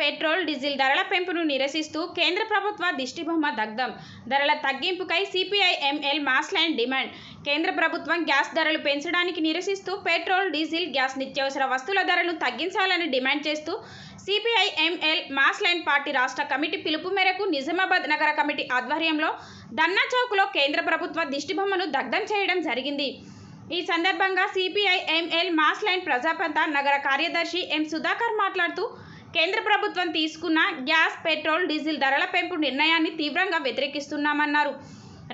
Petrol diesel ధరల పెంపును నిరసిస్తూ కేంద్ర ప్రభుత్వ దిష్టిబొమ్మ దగ్ధం. ధరల తగ్గింపుకై CPI ML mass line demand. కేంద్ర ప్రభుత్వం గ్యాస్ ధరలు పెంచడానికి నిరసిస్తూ పెట్రోల్ డీజిల్ గ్యాస్ నిత్యావసర వస్తువుల ధరలను తగ్గించాలని డిమాండ్ చేస్తూ CPI ML mass line party రాష్ట్ర కమిటీ పిలుపు మేరకు నిజామాబాద్ నగర కమిటీ ఆధ్వర్యంలో దన్నా చౌక్లో కేంద్ర ప్రభుత్వ దిష్టిబొమ్మను దగ్ధం చేయడం జరిగింది. ఈ సందర్భంగా CPI ML mass line Prajapantha నగర కార్యదర్శి ఎం సుధాకర్ మాట్లాడుతూ కేంద్ర ప్రభుత్వం తీసుకున్న గ్యాస్ పెట్రోల్ డీజిల్ ధరల పెంపు నిర్ణయాన్ని తీవ్రంగా వ్యతిరేకిస్తున్నామన్నారు.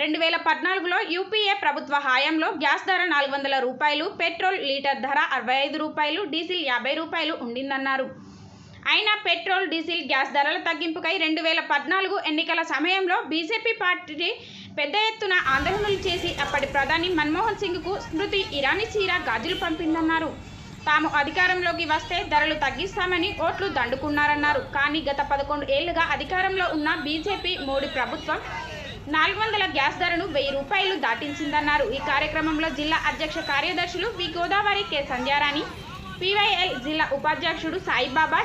రెండు వేల పద్నాలుగులో యూపీఏ ప్రభుత్వ హయాంలో గ్యాస్ ధర నాలుగు వందల రూపాయలు పెట్రోల్ లీటర్ ధర అరవై ఐదు రూపాయలు డీజిల్ యాభై రూపాయలు ఉండిందన్నారు. అయినా పెట్రోల్ డీజిల్ గ్యాస్ ధరల తగ్గింపుకై రెండు వేల పద్నాలుగు ఎన్నికల సమయంలో బీజేపీ పార్టీ పెద్ద ఎత్తున ఆందోళనలు చేసి అప్పటి ప్రధాని మన్మోహన్ సింగ్కు స్మృతి ఇరానీ చీర గాజులు పంపిందన్నారు. తాము అధికారంలోకి వస్తే ధరలు తగ్గిస్తామని ఓట్లు దండుకున్నారన్నారు. కానీ గత పదకొండు ఏళ్ళుగా అధికారంలో ఉన్న బీజేపీ మోడీ ప్రభుత్వం నాలుగు వందల గ్యాస్ ధరను వెయ్యి రూపాయలు దాటించిందన్నారు. ఈ కార్యక్రమంలో జిల్లా అధ్యక్ష కార్యదర్శులు V Godavari K Sandhyarani PYL జిల్లా ఉపాధ్యక్షుడు సాయిబాబా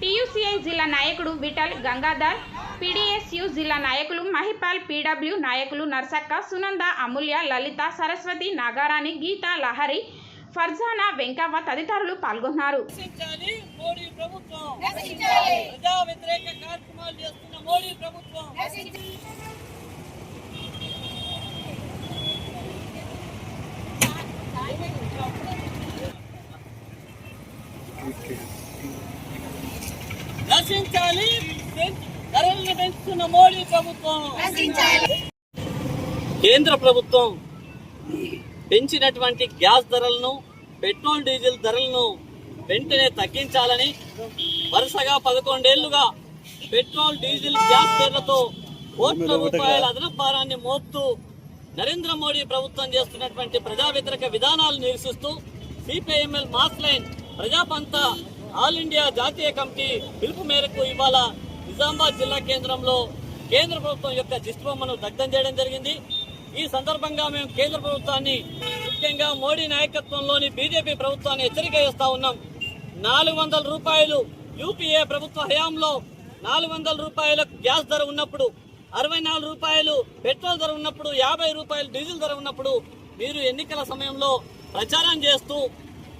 టీయూసీఐ జిల్లా నాయకుడు విఠల్ గంగాధర్ పీడీఎస్యు జిల్లా నాయకులు మహిపాల్ పీడబ్ల్యూ నాయకులు నర్సక్క సునంద అమూల్య లలిత సరస్వతి నాగారాణి గీత లహరి ఫర్జానా వెంకవ్వ తదితరులు పాల్గొన్నారు. నశించాలి మోడీ ప్రభుత్వం. నశించాలి. ప్రజా వ్యతిరేక కార్యక్రమాలు చేస్తున్న మోడీ ప్రభుత్వం. నశించాలి పెం- ధరలను పెంచుతున్న మోడీ ప్రభుత్వం. కేంద్ర ప్రభుత్వం పెంచినటువంటి గ్యాస్ ధరలను పెట్రోల్ డీజిల్ ధరలను వెంటనే తగ్గించాలని వరుసగా పదకొండేళ్ళుగా పెట్రోల్ డీజిల్ గ్యాస్ ధరలతో కోట్ల రూపాయల అదనపు భారాన్ని మోపుతూ నరేంద్ర మోడీ ప్రభుత్వం చేస్తున్నటువంటి ప్రజా వ్యతిరేక విధానాలు నిరసిస్తూ CPI ML mass line Prajapantha all India జాతీయ కమిటీ పిలుపు మేరకు ఇవాళ నిజామాబాద్ జిల్లా కేంద్రంలో కేంద్ర ప్రభుత్వం యొక్క దిష్టిబొమ్మను దగ్ధం చేయడం జరిగింది. ఈ సందర్భంగా మేము కేంద్ర ప్రభుత్వాన్ని ముఖ్యంగా మోడీ నాయకత్వంలోని బీజేపీ ప్రభుత్వాన్ని హెచ్చరిక చేస్తా ఉన్నాం. నాలుగు వందల రూపాయలు యూపీఏ ప్రభుత్వ హయాంలో నాలుగు వందల రూపాయల గ్యాస్ ధర ఉన్నప్పుడు అరవై నాలుగు రూపాయలు పెట్రోల్ ధర ఉన్నప్పుడు యాభై రూపాయలు డీజిల్ ధర ఉన్నప్పుడు మీరు ఎన్నికల సమయంలో ప్రచారం చేస్తూ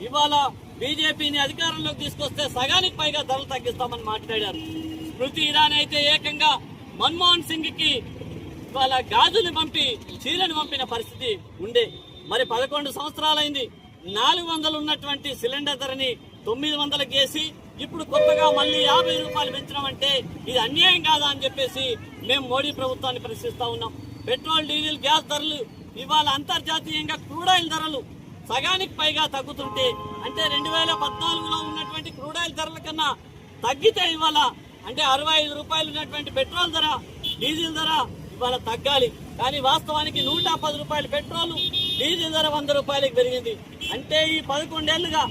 ఇవాళ బీజేపీని అధికారంలోకి తీసుకొస్తే సగానికి పైగా ధరలు తగ్గిస్తామని మాట్లాడారు. స్మృతి ఇరానీ అయితే ఏకంగా మన్మోహన్ సింగ్కి ఇవాళ గాజులు పంపి చీలను పంపిన పరిస్థితి ఉండే. మరి పదకొండు సంవత్సరాలైంది నాలుగు వందలు ఉన్నటువంటి సిలిండర్ ధరని తొమ్మిది వందలకు వేసి ఇప్పుడు కొత్తగా మళ్ళీ యాభై రూపాయలు పెంచడం అంటే ఇది అన్యాయం కాదా అని చెప్పేసి మేము మోడీ ప్రభుత్వాన్ని ప్రశ్నిస్తూ ఉన్నాం. పెట్రోల్ డీజిల్ గ్యాస్ ధరలు ఇవాళ అంతర్జాతీయంగా క్రూడాయిల్ ధరలు సగానికి పైగా తగ్గుతుంటే అంటే రెండు వేల పద్నాలుగులో ఉన్నటువంటి క్రూడాయిల్ ధరల కన్నా తగ్గితే ఇవాళ అంటే అరవై ఐదు రూపాయలు ఉన్నటువంటి పెట్రోల్ ధర డీజిల్ ధర ఇవాళ తగ్గాలి. కానీ వాస్తవానికి నూట పది రూపాయలు పెట్రోల్ డీజిల్ ధర వంద రూపాయలకు పెరిగింది. అంటే ఈ పదకొండేళ్ళుగా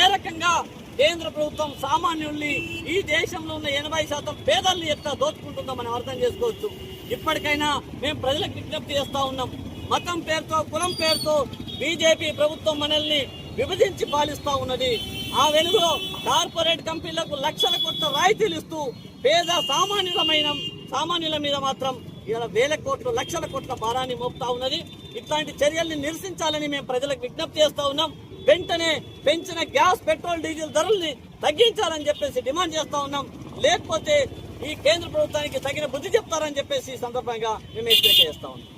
ఏ రకంగా కేంద్ర ప్రభుత్వం సామాన్యుల్ని ఈ దేశంలో ఉన్న ఎనభై శాతం పేదల్ని ఎట్లా దోచుకుంటుందో మనం అర్థం చేసుకోవచ్చు. ఇప్పటికైనా మేము ప్రజలకు విజ్ఞప్తి చేస్తూ ఉన్నాం. మతం పేరుతో కులం పేరుతో బీజేపీ ప్రభుత్వం మనల్ని విభజించి పాలిస్తూ ఉన్నది. ఆ వెలుగులో కార్పొరేట్ కంపెనీలకు లక్షల కొత్త రాయితీలు ఇస్తూ పేద సామాన్యులమైన సామాన్యుల మీద మాత్రం ఇలా వేల కోట్లు లక్షల కోట్ల భారాన్ని మోపుతా ఉన్నది. ఇట్లాంటి చర్యల్ని నిరసించాలని మేము ప్రజలకు విజ్ఞప్తి చేస్తూ ఉన్నాం. వెంటనే పెంచిన గ్యాస్ పెట్రోల్ డీజిల్ ధరల్ని తగ్గించాలని చెప్పేసి డిమాండ్ చేస్తూ ఉన్నాం. లేకపోతే ఈ కేంద్ర ప్రభుత్వానికి తగిన బుద్ధి చెప్తారని చెప్పేసి ఈ సందర్భంగా మేము హెచ్చరిక చేస్తా ఉన్నాం.